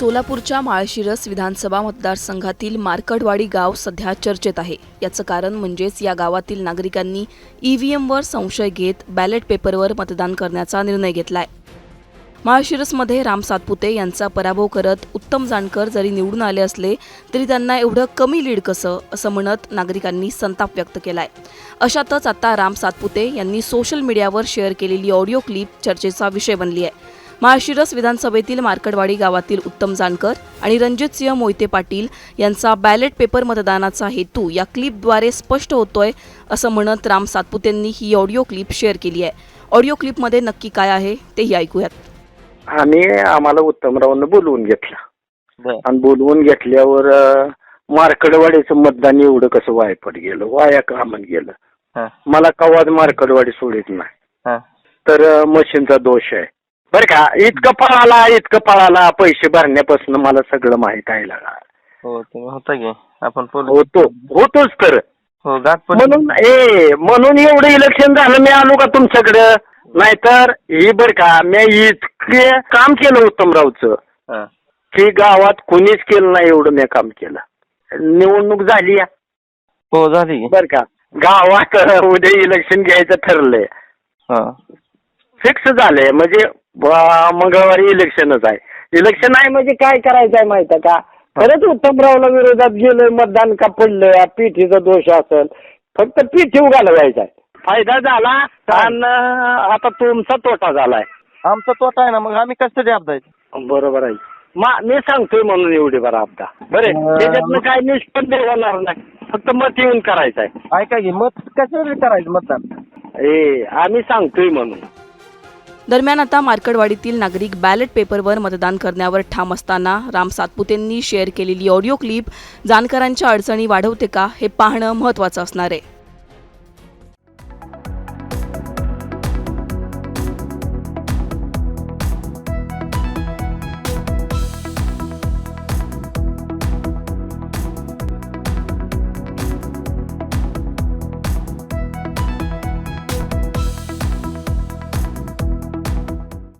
सोलापूरच्या माळशिरस विधानसभा मतदारसंघातील मार्कडवाडी गाव सध्या चर्चेत आहे. याचं कारण म्हणजेच या गावातील नागरिकांनी ईव्हीएमवर संशय घेत बॅलेट पेपरवर मतदान करण्याचा निर्णय घेतलाय. माळशिरसमध्ये राम सातपुते यांचा पराभव करत उत्तम जानकर जरी निवडून आले असले तरी त्यांना एवढं कमी लीड कसं असं म्हणत नागरिकांनी संताप व्यक्त केलाय. अशातच आता राम सातपुते यांनी सोशल मीडियावर शेअर केलेली ऑडिओ क्लिप चर्चेचा विषय बनली आहे. माळशिरस विधानसभेतील मार्कडवाडी गावातील उत्तम जानकर आणि रणजितसिंह मोहिते पाटील यांचा बॅलेट पेपर मतदानाचा हेतू या क्लिपद्वारे स्पष्ट होतोय असं म्हणत राम सातपुतेंनी ही ऑडिओ क्लिप शेअर केली आहे. ऑडिओ क्लिपमध्ये नक्की काय आहे तेही ऐकूयात. आम्ही आम्हाला उत्तमरावनं बोलवून घेतलं. आणि बोलवून घेतल्यावर मार्कडवाडीचं मतदान एवढं कसं वायपट गेलं वाया कामत गेलं. हा. मला कवाच मार्कडवाडी सोडित नाही. हा. तर मशीनचा दोष आहे. बरं का इतकं पळाला इतकं पळाला पैसे भरण्यापासून मला सगळं माहीत आहे लागा हो तुम्ही होता की आपण पोलीस होतो होतोच तर. हो गाठ म्हणून ए म्हणून एवढं इलेक्शन झालं मी आलो का तुमच्याकडं? नाहीतर ही बरं का मी इतके काम केलं उत्तमरावचं हा. की गावात कोणीच केलं नाही एवढं मी काम केलं. निवडणूक झाली या. हो झाली. की बर का गावात उद्या इलेक्शन घ्यायचं ठरलंय. हा. फिक्स झालंय म्हणजे मंगळवारी इलेक्शनच आहे. इलेक्शन आहे म्हणजे काय करायचं आहे माहिती आहे का? खरंच उत्तमरावला विरोधात गेलोय मतदान का पडलंय? पीठीचा दोष असेल. फक्त पीठी घालवायचा आहे फायदा झाला आणि आता तुमचा तोटा झालाय. आमचा तोटा आहे ना मग आम्ही कशासाठी अपदायचं बरोबर आहे. मा सांगतोय म्हणून एवढी बरं आपदा. बरे त्याच्यातनं काय निष्पन्न होणार नाही. फक्त मत येऊन करायचं आहे ऐका की मत कशासाठी करायचं मतदान? ए आम्ही सांगतोय म्हणून. दरम्यान आता मार्कडवाडीतील नागरिक बॅलेट पेपरवर मतदान करण्यावर ठाम असताना राम सातपुतेंनी शेअर केलेली ऑडिओ क्लिप जानकरांच्या अडचणी वाढवते का हे पाहणं महत्त्वाचं असणार आहे.